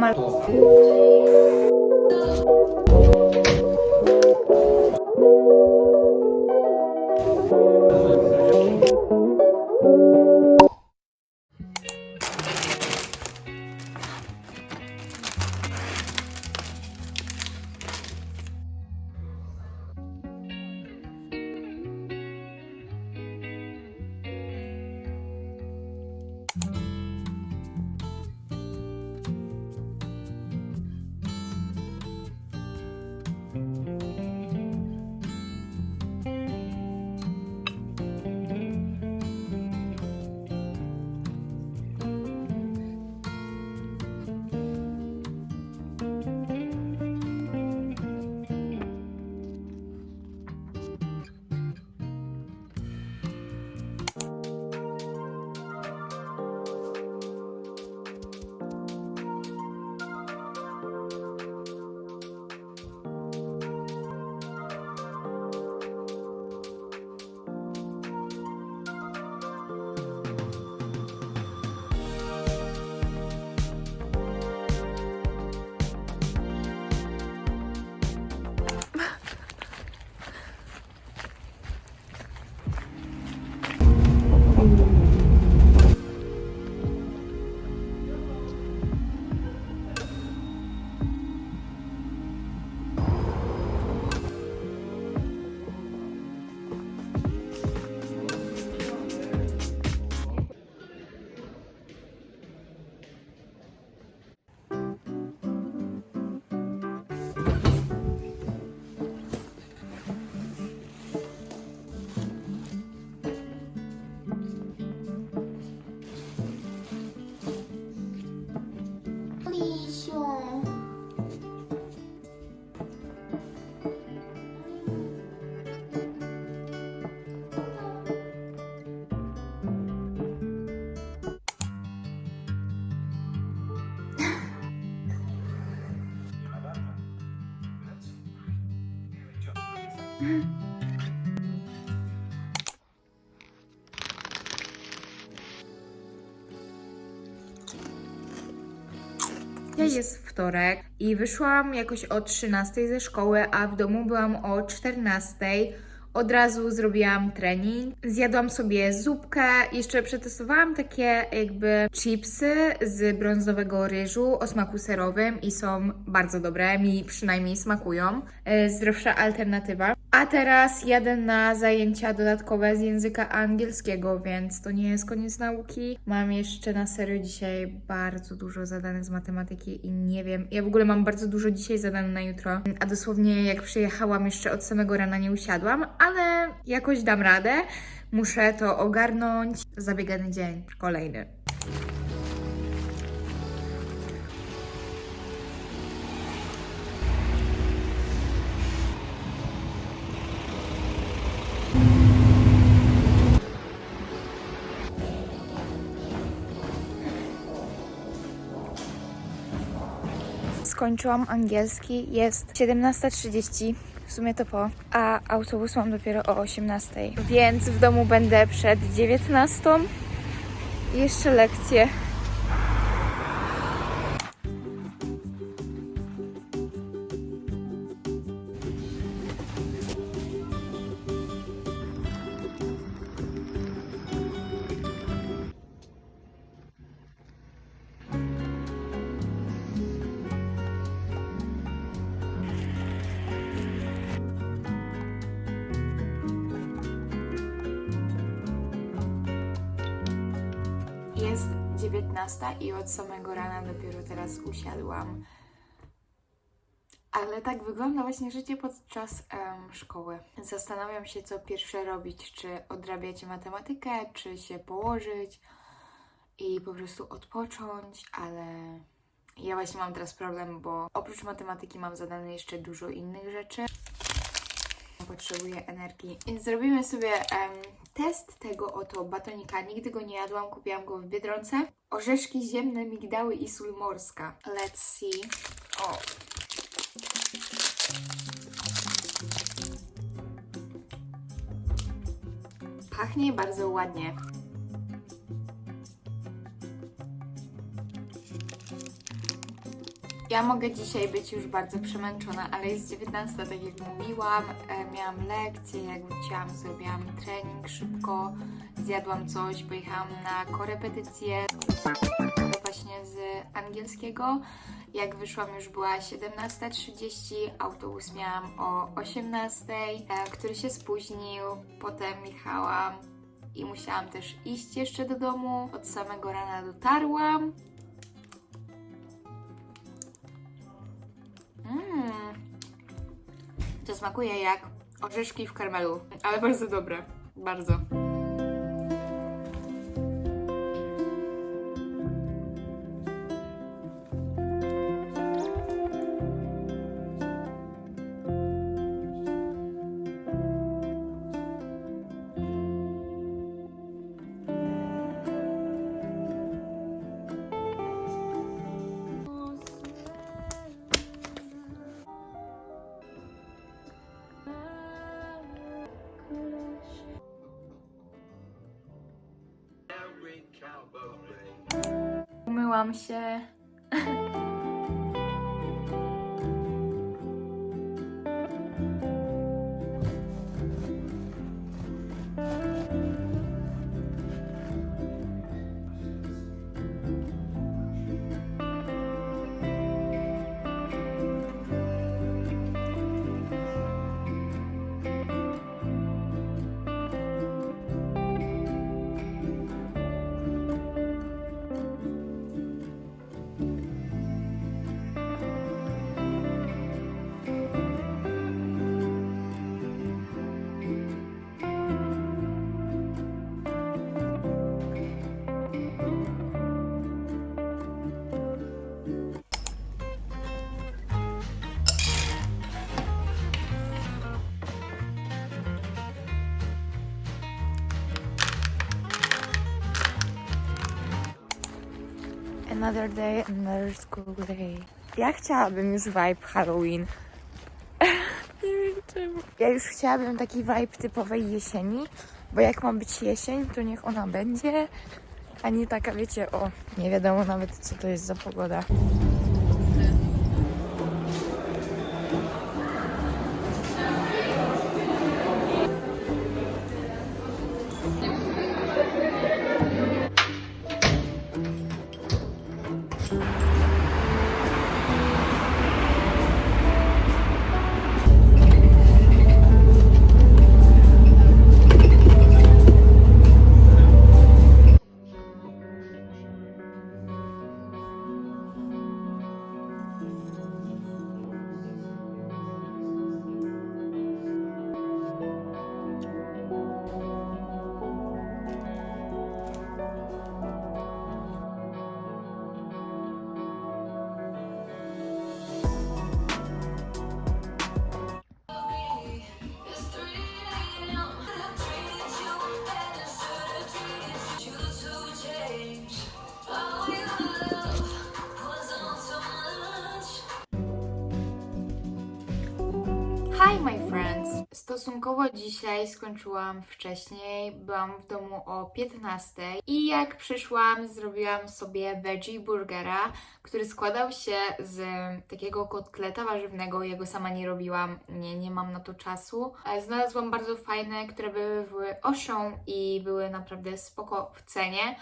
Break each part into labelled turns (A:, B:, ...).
A: uma... Jest wtorek i wyszłam jakoś o 13 ze szkoły, a w domu byłam o 14. Od razu zrobiłam trening. Zjadłam sobie zupkę, jeszcze przetestowałam takie jakby chipsy z brązowego ryżu o smaku serowym i są bardzo dobre, mi przynajmniej smakują. E, Zdrowsza alternatywa. A teraz jadę na zajęcia dodatkowe z języka angielskiego, więc to nie jest koniec nauki. Mam jeszcze na serio dzisiaj bardzo dużo zadanych z matematyki i nie wiem. Ja w ogóle mam bardzo dużo dzisiaj zadanych na jutro, a dosłownie jak przyjechałam jeszcze od samego rana nie usiadłam, ale jakoś dam radę. Muszę to ogarnąć. Zabiegany dzień kolejny. Skończyłam angielski, jest 17.30, w sumie to po, a autobus mam dopiero o 18.00, więc w domu będę przed 19.00 i jeszcze lekcje. 19 i od samego rana dopiero teraz usiadłam. Ale tak wygląda właśnie życie podczas em, szkoły. Zastanawiam się, co pierwsze robić. Czy odrabiać matematykę, czy się położyć i po prostu odpocząć, ale ja właśnie mam teraz problem, bo oprócz matematyki mam zadane jeszcze dużo innych rzeczy. Potrzebuję energii. Więc zrobimy sobie em, test tego oto batonika. Nigdy go nie jadłam, kupiłam go w Biedronce. Orzeszki ziemne, migdały i sól morska. Let's see. O. Pachnie bardzo ładnie. Ja mogę dzisiaj być już bardzo przemęczona, ale jest 19, tak jak mówiłam. E, miałam lekcję, jak wróciłam, zrobiłam trening szybko, zjadłam coś, pojechałam na korepetycję właśnie z angielskiego. Jak wyszłam już była 17.30, autobus miałam o 18.00, e, który się spóźnił. Potem jechałam i musiałam też iść jeszcze do domu. Od samego rana dotarłam. Mmm. To smakuje jak orzeszki w karmelu, ale bardzo dobre. Bardzo. Umyłam się. Another day, another school day. Ja chciałabym już vibe Halloween. nie wiem czemu. Ja już chciałabym taki vibe typowej jesieni, bo jak ma być jesień, to niech ona będzie, a nie taka, wiecie, o, nie wiadomo nawet co to jest za pogoda. Dzisiaj skończyłam wcześniej, byłam w domu o 15 i jak przyszłam zrobiłam sobie veggie burgera, który składał się z takiego kotleta warzywnego, jego sama nie robiłam, nie, nie mam na to czasu. Znalazłam bardzo fajne, które były Auchan i były naprawdę spoko w cenie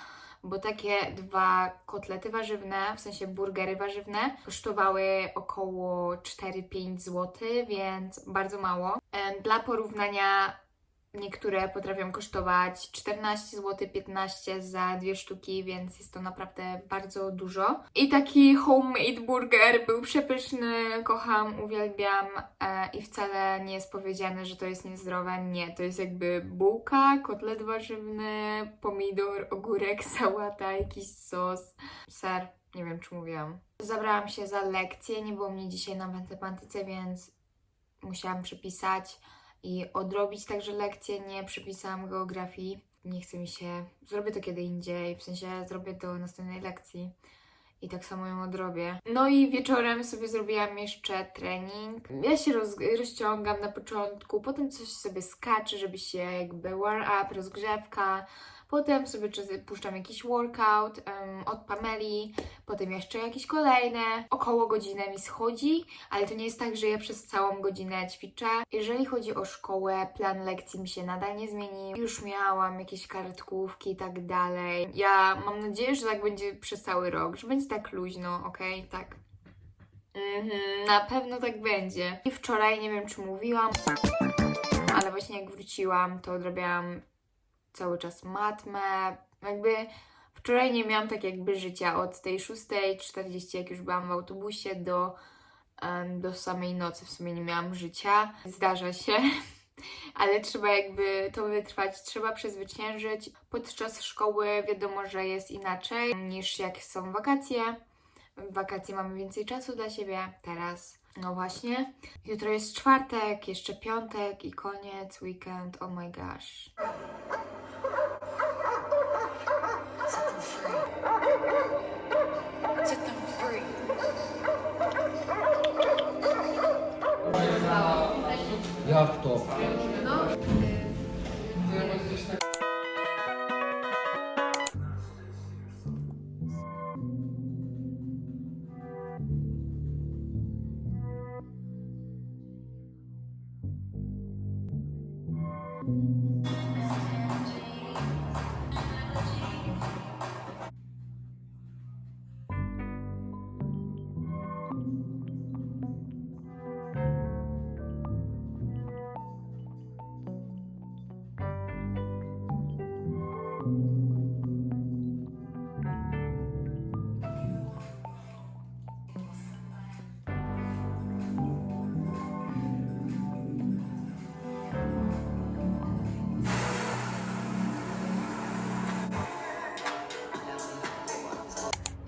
A: bo takie dwa kotlety warzywne, w sensie burgery warzywne, kosztowały około 4-5 zł, więc bardzo mało. Dla porównania niektóre potrafią kosztować 14 zł, 15 za dwie sztuki, więc jest to naprawdę bardzo dużo. I taki homemade burger był przepyszny, kocham, uwielbiam e, i wcale nie jest powiedziane, że to jest niezdrowe. Nie, to jest jakby bułka, kotlet warzywny, pomidor, ogórek, sałata, jakiś sos, ser. Nie wiem, czy mówiłam. Zabrałam się za lekcję, nie było mnie dzisiaj na matematyce, więc musiałam przepisać i odrobić także lekcję. Nie przepisałam geografii. Nie chce mi się. Zrobię to kiedy indziej, w sensie zrobię to na następnej lekcji. I tak samo ją odrobię. No i wieczorem sobie zrobiłam jeszcze trening. Ja się roz, rozciągam na początku, potem coś sobie skaczę, żeby się jakby warm up, rozgrzewka. Potem sobie puszczam jakiś workout em, od Pameli, potem jeszcze jakieś kolejne. Około godzinę mi schodzi, ale to nie jest tak, że ja przez całą godzinę ćwiczę. Jeżeli chodzi o szkołę, plan lekcji mi się nadal nie zmienił. Już miałam jakieś kartkówki i tak dalej. Ja mam nadzieję, że tak będzie przez cały rok, że będzie tak luźno, okej? Tak. Mhm, na pewno tak będzie. I wczoraj, nie wiem czy mówiłam, ale właśnie jak wróciłam, to odrobiłam cały czas matmę. Jakby wczoraj nie miałam tak jakby życia od tej 6.40, jak już byłam w autobusie, do, do samej nocy. W sumie nie miałam życia. Zdarza się. Ale trzeba jakby to wytrwać, trzeba przezwyciężyć. Podczas szkoły wiadomo, że jest inaczej niż jak są wakacje. W wakacje mamy więcej czasu dla siebie. Teraz, no właśnie. Jutro jest czwartek, jeszcze piątek i koniec, weekend. Oh my gosh.
B: Jak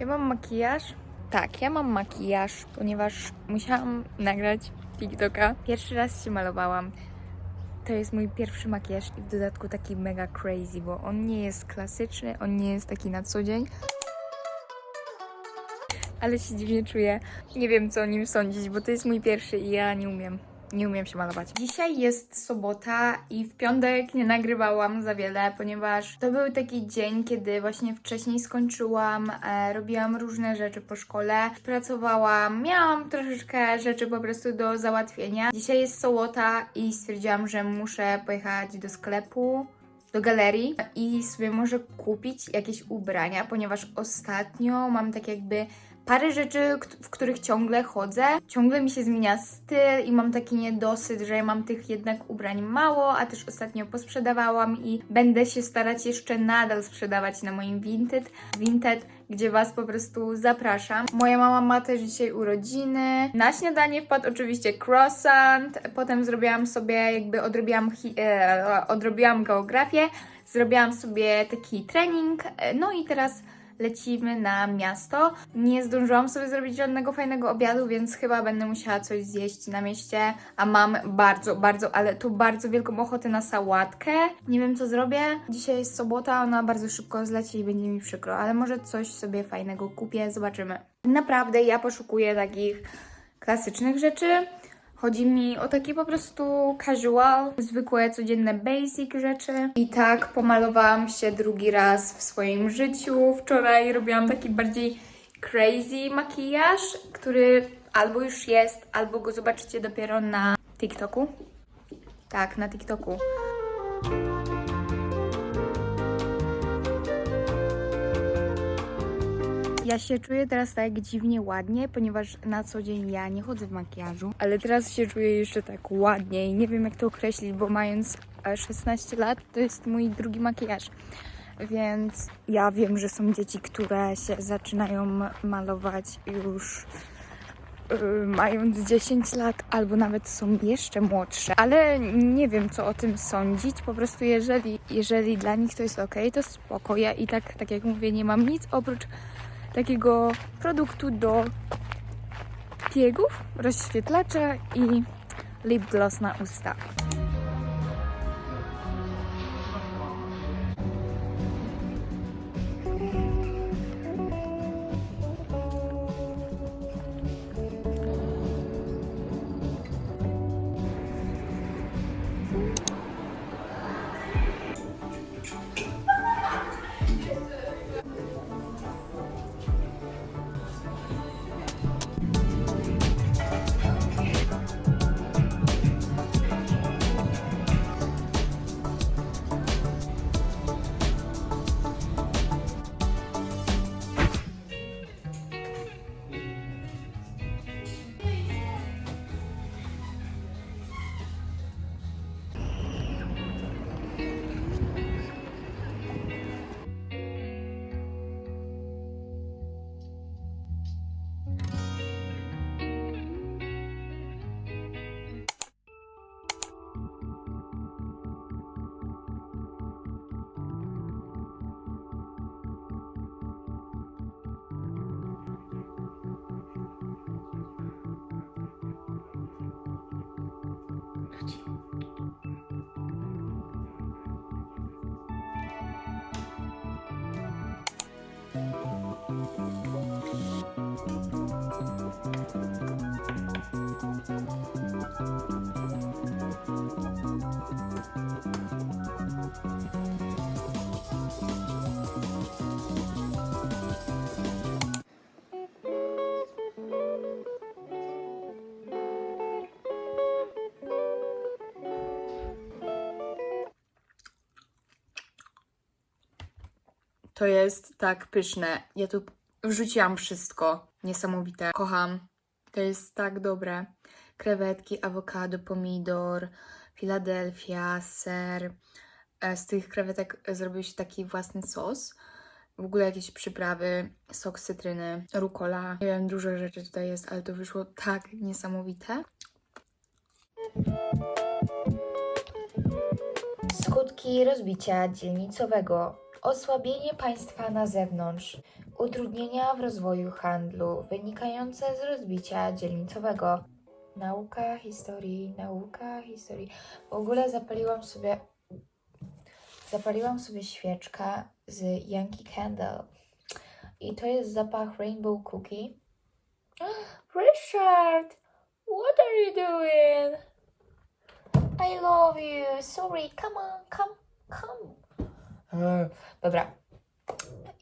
A: Ja mam makijaż. Tak, ja mam makijaż, ponieważ musiałam nagrać TikToka. Pierwszy raz się malowałam. To jest mój pierwszy makijaż i w dodatku taki mega crazy, bo on nie jest klasyczny, on nie jest taki na co dzień. Ale się dziwnie czuję. Nie wiem, co o nim sądzić, bo to jest mój pierwszy i ja nie umiem. Nie umiem się malować. Dzisiaj jest sobota i w piątek nie nagrywałam za wiele, ponieważ to był taki dzień, kiedy właśnie wcześniej skończyłam, e, robiłam różne rzeczy po szkole, pracowałam, miałam troszeczkę rzeczy po prostu do załatwienia. Dzisiaj jest sobota i stwierdziłam, że muszę pojechać do sklepu do galerii i sobie może kupić jakieś ubrania, ponieważ ostatnio mam tak jakby parę rzeczy, w których ciągle chodzę. Ciągle mi się zmienia styl i mam taki niedosyt, że mam tych jednak ubrań mało, a też ostatnio posprzedawałam i będę się starać jeszcze nadal sprzedawać na moim Vinted, Vinted gdzie Was po prostu zapraszam. Moja mama ma też dzisiaj urodziny. Na śniadanie wpadł oczywiście croissant, potem zrobiłam sobie, jakby odrobiłam, e, odrobiłam geografię, zrobiłam sobie taki trening, e, no i teraz lecimy na miasto. Nie zdążyłam sobie zrobić żadnego fajnego obiadu, więc chyba będę musiała coś zjeść na mieście, a mam bardzo, bardzo, ale to bardzo wielką ochotę na sałatkę. Nie wiem co zrobię. Dzisiaj jest sobota, ona bardzo szybko zleci i będzie mi przykro, ale może coś sobie fajnego kupię, zobaczymy. Naprawdę ja poszukuję takich klasycznych rzeczy. Chodzi mi o takie po prostu casual, zwykłe, codzienne basic rzeczy. I tak pomalowałam się drugi raz w swoim życiu. Wczoraj robiłam taki bardziej crazy makijaż, który albo już jest, albo go zobaczycie dopiero na TikToku. Tak, na TikToku. Ja się czuję teraz tak dziwnie ładnie, ponieważ na co dzień ja nie chodzę w makijażu, ale teraz się czuję jeszcze tak ładniej. Nie wiem jak to określić, bo mając e, 16 lat to jest mój drugi makijaż. Więc ja wiem, że są dzieci, które się zaczynają malować już y, mając 10 lat, albo nawet są jeszcze młodsze. Ale nie wiem, co o tym sądzić. Po prostu, jeżeli, jeżeli dla nich to jest ok, to spoko. Ja i tak, tak jak mówię, nie mam nic oprócz takiego produktu do piegów, rozświetlacza i lip gloss na usta. To jest tak pyszne. Ja tu wrzuciłam wszystko. Niesamowite. Kocham. To jest tak dobre. Krewetki, awokado, pomidor, Filadelfia, ser. E, Z tych krewetek zrobił się taki własny sos. W ogóle jakieś przyprawy, sok cytryny, rukola. Nie wiem, dużo rzeczy tutaj jest, ale to wyszło tak niesamowite. Skutki rozbicia dzielnicowego. Osłabienie państwa na zewnątrz. Utrudnienia w rozwoju handlu wynikające z rozbicia dzielnicowego. Nauka historii, nauka historii. W ogóle zapaliłam sobie zapaliłam sobie świeczkę z Yankee Candle. I to jest zapach Rainbow Cookie. Richard, what are you doing? I love you. Sorry, come on, come, come. Dobra.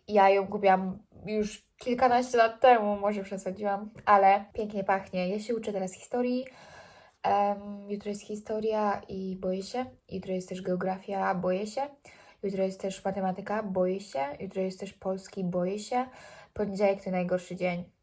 A: Ja ją kupiłam już kilkanaście lat temu, może przesadziłam, ale pięknie pachnie. Ja się uczę teraz historii. Em, jutro jest historia i boję się. Jutro jest też geografia, boję się. Jutro jest też matematyka, boję się. Jutro jest też polski, boję się. Poniedziałek to najgorszy dzień.